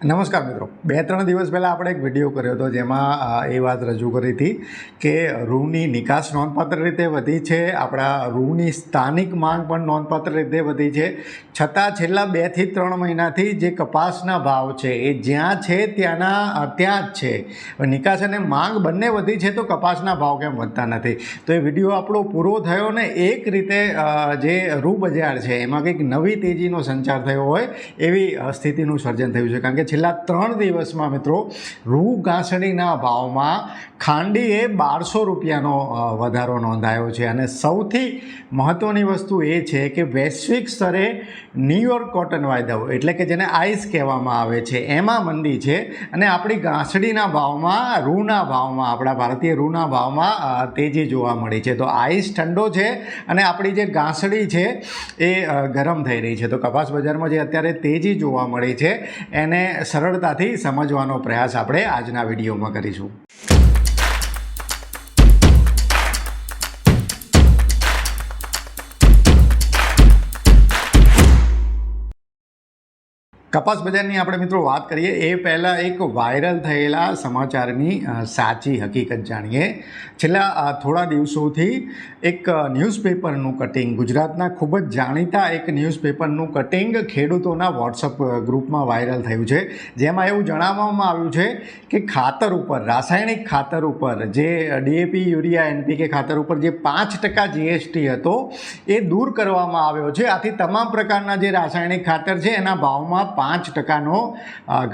નમસ્કાર મિત્રો. બે ત્રણ દિવસ પહેલાં આપણે એક વીડિયો કર્યો હતો જેમાં એ વાત રજૂ કરી હતી કે રૂની નિકાસ નોંધપાત્ર રીતે વધી છે, આપણા રૂની સ્થાનિક માંગ પણ નોંધપાત્ર રીતે વધી છે. છતાં છેલ્લા બેથી ત્રણ મહિનાથી જે કપાસના ભાવ છે, એ જ્યાં છે ત્યાંના ત્યાં જ છે. નિકાસ અને માંગ બંને વધી છે તો કપાસના ભાવ કેમ વધતા નથી? તો એ વીડિયો આપણો પૂરો થયો ને એક રીતે જે રૂ બજાર છે, એમાં કંઈક નવી તેજીનો સંચાર થયો હોય એવી સ્થિતિનું સર્જન થયું છે. કારણ કે છેલ્લા ત્રણ દિવસમાં મિત્રો રૂ ઘાસડીના ભાવમાં ખાંડીએ બારસો રૂપિયાનો વધારો નોંધાયો છે. અને સૌથી મહત્ત્વની વસ્તુ એ છે કે વૈશ્વિક સ્તરે ન્યુયોર્ક કોટન વાયદાઓ, એટલે કે જેને આઈસ કહેવામાં આવે છે, એમાં મંદી છે. અને આપણી ઘાસડીના ભાવમાં, રૂના ભાવમાં, આપણા ભારતીય રૂના ભાવમાં તેજી જોવા મળી છે. તો આઈસ ઠંડો છે અને આપણી જે ઘાસડી છે એ ગરમ થઈ રહી છે. તો કપાસ બજારમાં જે અત્યારે તેજી જોવા મળી છે, એને સરળતાથી સમજવાનો પ્રયાસ આપણે આજના વિડીયોમાં કરીશું. કપાસ બજારની આપણે મિત્રો વાત કરીએ, એ પહેલાં એક વાયરલ થયેલા સમાચારની સાચી હકીકત જાણીએ. છેલ્લા થોડા દિવસોથી એક ન્યૂઝપેપરનું કટિંગ, ગુજરાતના ખૂબ જ જાણીતા એક ન્યૂઝપેપરનું કટિંગ ખેડૂતોના વોટ્સઅપ ગ્રુપમાં વાયરલ થયું છે. જેમાં એવું જણાવવામાં આવ્યું છે કે ખાતર ઉપર, રાસાયણિક ખાતર ઉપર, જે ડીએપી, યુરિયા, એનપીકે ખાતર ઉપર જે પાંચ ટકા જીએસટી હતો, એ દૂર કરવામાં આવ્યો છે. આથી તમામ પ્રકારના જે રાસાયણિક ખાતર છે, એના ભાવમાં પાંચ ટકાનો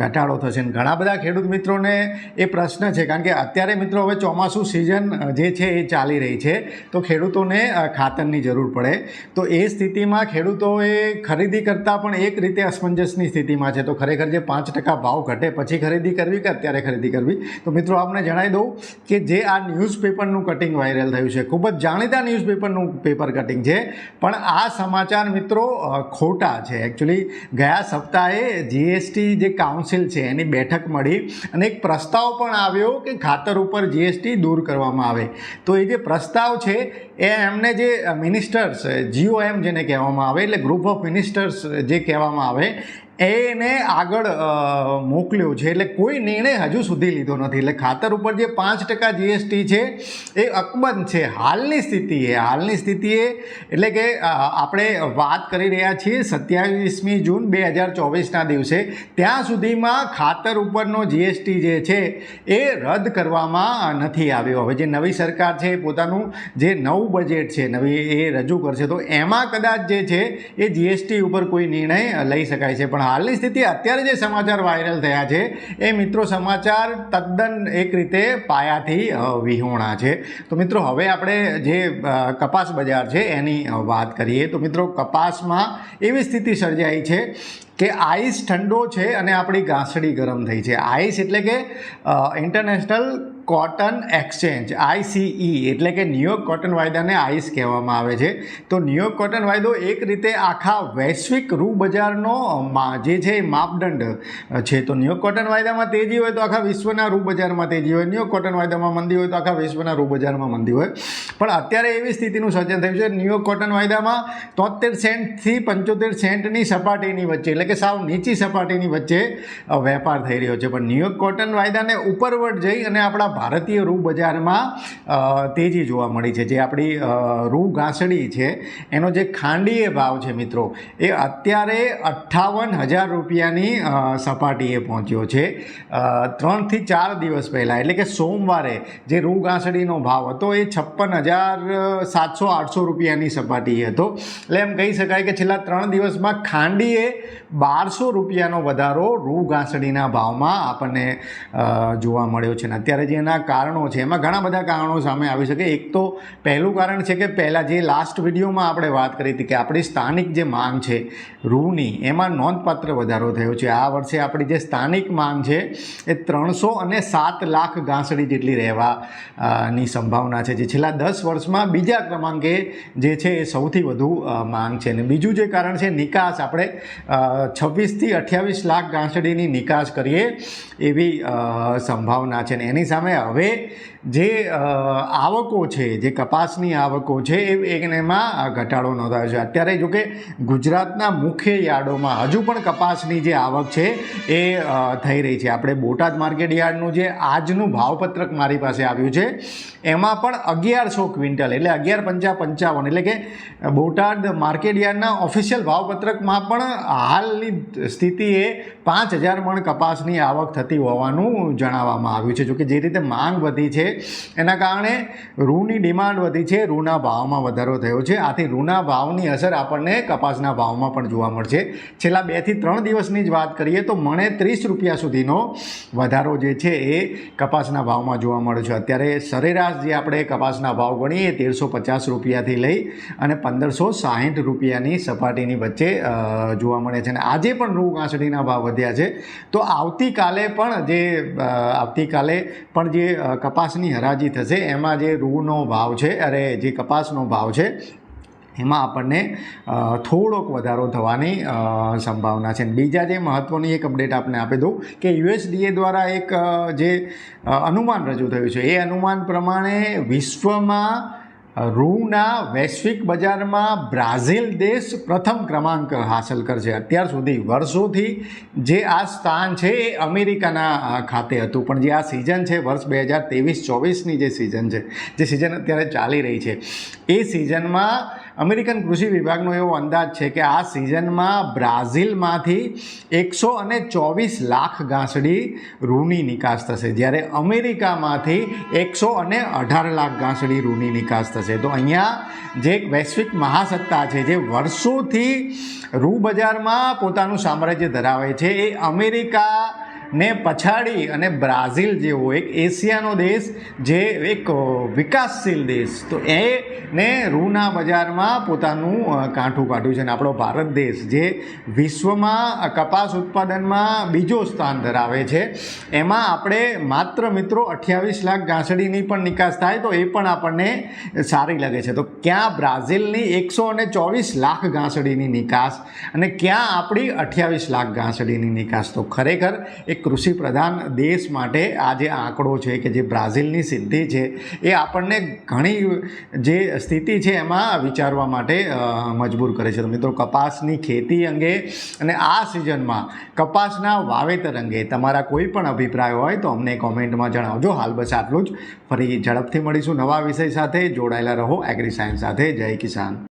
ઘટાડો થશે. અને ઘણા બધા ખેડૂત મિત્રોને એ પ્રશ્ન છે, કારણ કે અત્યારે મિત્રો હવે ચોમાસું સિઝન જે છે એ ચાલી રહી છે, તો ખેડૂતોને ખાતરની જરૂર પડે. તો એ સ્થિતિમાં ખેડૂતોએ ખરીદી કરતાં પણ એક રીતે અસમંજસની સ્થિતિમાં છે. તો ખરેખર જે પાંચ ટકા ભાવ ઘટે પછી ખરીદી કરવી કે અત્યારે ખરીદી કરવી? તો મિત્રો આપને જણાવી દઉં કે જે આ ન્યૂઝપેપરનું કટિંગ વાયરલ થયું છે, ખૂબ જ જાણીતા ન્યૂઝપેપરનું પેપર કટિંગ છે. પણ આ સમાચાર મિત્રો ખોટા છે. એકચ્યુઅલી ગયા સપ્તાહે જીએસટી જે કાઉન્સિલ છે, એની બેઠક મળી અને એક પ્રસ્તાવ પણ આવ્યો કે ખાતર ઉપર જીએસટી દૂર કરવામાં આવે. તો એ જે પ્રસ્તાવ છે, એ એમને જે મિનિસ્ટર્સ જીઓએમ જેને કહેવામાં આવે, એટલે ગ્રુપ ઓફ મિનિસ્ટર્સ જે કહેવામાં આવે એને આગળ મોકલ્યો છે. એટલે કોઈ નિર્ણય હજુ સુધી લીધો નથી. એટલે ખાતર ઉપર જે પાંચ ટકા જીએસટી છે, એ અકબંધ છે. હાલની સ્થિતિએ હાલની સ્થિતિએ એટલે કે આપણે વાત કરી રહ્યા છીએ સત્યાવીસમી જૂન બે હજાર ચોવીસના દિવસે. ત્યાં સુધીમાં ખાતર ઉપરનો જીએસટી જે છે, એ રદ કરવામાં નથી આવ્યો. હવે જે નવી સરકાર છે પોતાનું જે નવું બજેટ છે, નવી એ રજૂ કરશે, તો એમાં કદાચ જે છે, એ જીએસટી ઉપર કોઈ નિર્ણય લઈ શકાય છે. પણ હાલની સ્થિતિ અત્યારે જે સમાચાર વાયરલ થયા છે, એ મિત્રો સમાચાર તદ્દન એક રીતે પાયાથી વિહોણા છે. તો મિત્રો, હવે આપણે જે કપાસ બજાર છે, એની વાત કરીએ. તો મિત્રો, કપાસમાં એવી સ્થિતિ સર્જાઈ છે કે આઈસ ઠંડો છે અને આપણી ઘાસડી ગરમ થઈ છે. આઈસ એટલે કે ઇન્ટરનેશનલ કોટન એક્સચેન્જ આઈસીઈ એટલે કે ન્યુયોર્ક કોટન વાયદાને આઈસ કહેવામાં આવે છે. તો ન્યુયોર્ક કોટન વાયદો એક રીતે આખા વૈશ્વિક રૂ બજારનો જે છે માપદંડ છે. તો ન્યુયોર્ક કોટન વાયદામાં તેજી હોય તો આખા વિશ્વના રૂ બજારમાં તેજી હોય. ન્યુયોર્ક કોટન વાયદામાં મંદી હોય તો આખા વિશ્વના રૂ બજારમાં મંદી હોય. પણ અત્યારે એવી સ્થિતિનું સર્જન થયું છે. ન્યુયોર્ક કોટન વાયદામાં તોતેર સેન્ટથી પંચોતેર સેન્ટની સપાટીની વચ્ચે, એટલે કે સાવ નીચી સપાટીની વચ્ચે વેપાર થઈ રહ્યો છે. પણ ન્યુયોર્ક કોટન વાયદાને ઉપરવટ જઈ અને આપણા ભારતીય રૂ બજારમાં તેજી જોવા મળી છે. જે આપણી રૂ ઘાસડી છે, એનો જે ખાંડીય ભાવ છે મિત્રો, એ અત્યારે અઠ્ઠાવન હજાર રૂપિયાની સપાટીએ પહોંચ્યો છે. ત્રણથી ચાર દિવસ પહેલાં, એટલે કે સોમવારે જે રૂ ઘાસડીનો ભાવ હતો, એ છપ્પન હજાર સાતસો આઠસો રૂપિયાની સપાટી હતો. એટલે એમ કહી શકાય કે છેલ્લા ત્રણ દિવસમાં ખાંડીએ બારસો રૂપિયાનો વધારો રૂ ઘાસડીના ભાવમાં આપણને જોવા મળ્યો છે. અને અત્યારે જે એના કારણો છે, એમાં ઘણા બધા કારણો સામે આવી શકે. એક તો પહેલું કારણ છે કે પહેલાં જે લાસ્ટ વિડીયોમાં આપણે વાત કરી હતી કે આપણી સ્થાનિક જે માંગ છે રૂની, એમાં નોંધપાત્ર વધારો થયો છે. આ વર્ષે આપણી જે સ્થાનિક માંગ છે એ ત્રણસો અને સાત લાખ ઘાસડી જેટલી રહેવા ની સંભાવના છે. જે છેલ્લા દસ વર્ષમાં બીજા ક્રમાંકે જે છે એ સૌથી વધુ માંગ છે. અને બીજું જે કારણ છે નિકાસ, આપણે છવ્વીસથી અઠ્યાવીસ લાખ ગાંસડીની નિકાસ કરીએ એવી સંભાવના છે ને એની સામે હવે જે આવકો છે, જે કપાસની આવકો છે, એ એમાં ઘટાડો નોંધાયો છે. અત્યારે જો કે ગુજરાતના મુખ્ય યાર્ડોમાં હજુ પણ કપાસની જે આવક છે એ થઈ રહી છે. આપણે બોટાદ માર્કેટ યાર્ડનું જે આજનું ભાવપત્રક મારી પાસે આવ્યું છે, એમાં પણ અગિયારસો ક્વિન્ટલ એટલે અગિયાર પંચા પંચાવન એટલે કે બોટાદ માર્કેટ યાર્ડના ઓફિશિયલ ભાવપત્રકમાં પણ હાલની સ્થિતિએ પાંચ હજાર મણ કપાસની આવક થતી હોવાનું જણાવવામાં આવ્યું છે. જોકે જે રીતે માંગ વધી છે, એના કારણે રૂની ડિમાન્ડ વધી છે રૂના ભાવમાં વધારો થયો છે. આથી રૂના ભાવની અસર આપણને કપાસના ભાવમાં પણ જોવા મળશે. છેલ્લા બેથી ત્રણ દિવસની જ વાત કરીએ તો મણે ત્રીસ રૂપિયા સુધીનો વધારો જે છે એ કપાસના ભાવમાં જોવા મળે છે. અત્યારે સરેરાશ જે આપણે કપાસના ભાવ ગણીએ તેરસો પચાસ રૂપિયાથી લઈ અને પંદરસો સાહીઠ રૂપિયાની સપાટીની વચ્ચે જોવા મળે છે. અને આજે પણ રૂ કાંસળીના ભાવ વધ્યા છે. તો આવતીકાલે પણ જે આવતીકાલે પણ જે કપાસની હરાજી થશે, એમાં જે રૂનો ભાવ છે, અરે, જે કપાસનો ભાવ છે, એમાં આપણને થોડોક વધારો થવાની સંભાવના છે. બીજા જે મહત્ત્વની એક અપડેટ આપને આપી દઉં કે યુએસડીએ દ્વારા એક જે અનુમાન રજૂ થયું છે. એ અનુમાન પ્રમાણે વિશ્વમાં રૂના વૈશ્વિક બજારમાં બ્રાઝિલ દેશ પ્રથમ ક્રમાંક હાંસલ કરશે. અત્યાર સુધી વર્ષોથી જે આ સ્થાન છે એ અમેરિકાના ખાતે હતું. પણ જે આ સિઝન છે, વર્ષ બે હજાર ત્રેવીસ ચોવીસની જે સિઝન છે, જે સિઝન અત્યારે ચાલી રહી છે, એ સિઝનમાં અમેરિકન કૃષિ વિભાગનો એવો અંદાજ છે કે આ સિઝનમાં બ્રાઝિલમાંથી એકસો અને ચોવીસ લાખ ગાંસડી રૂની નિકાસ થશે. જ્યારે અમેરિકામાંથી એકસો અને અઢાર લાખ ગાંસડી રૂની નિકાસ થશે. તો અહીંયા જે એક વૈશ્વિક મહાસત્તા છે, જે વર્ષોથી રૂ બજારમાં પોતાનું સામ્રાજ્ય ધરાવે છે, એ અમેરિકા ને પછાડી અને બ્રાઝિલ જેવો એક એશિયાનો દેશ જે એક વિકાસશીલ દેશ. તો એ ને રૂના બજારમાં પોતાનું કાંઠું કાઢ્યું છે. અને આપણો ભારત દેશ જે વિશ્વમાં કપાસ ઉત્પાદનમાં બીજો સ્થાન ધરાવે છે. એમાં આપણે માત્ર મિત્રો અઠ્યાવીસ લાખ ગાંસડીની પણ નિકાસ થાય તો એ પણ આપણને સારી લાગે છે. તો ક્યાં બ્રાઝિલની એકસો અને ચોવીસ લાખ ગાંસડીની નિકાસ અને ક્યાં આપણી અઠ્યાવીસ લાખ ગાંસડીની નિકાસ? તો ખરેખર એક કૃષિ પ્રધાન દેશ માટે આ જે આંકડો છે કે જે બ્રાઝિલની સિદ્ધિ છે, એ આપણને ઘણી જે સ્થિતિ છે એમાં વિચારવા માટે મજબૂર કરે છે. તો મિત્રો, કપાસની ખેતી અંગે અને આ સિઝનમાં કપાસના વાવેતર અંગે તમારા કોઈ પણ અભિપ્રાય હોય તો અમને કોમેન્ટમાં જણાવજો. હાલ બસ આટલું જ. ફરી ઝડપથી મળીશું નવા વિષય સાથે. જોડાયેલા રહો એગ્રી સાયન્સ સાથે. જય કિસાન.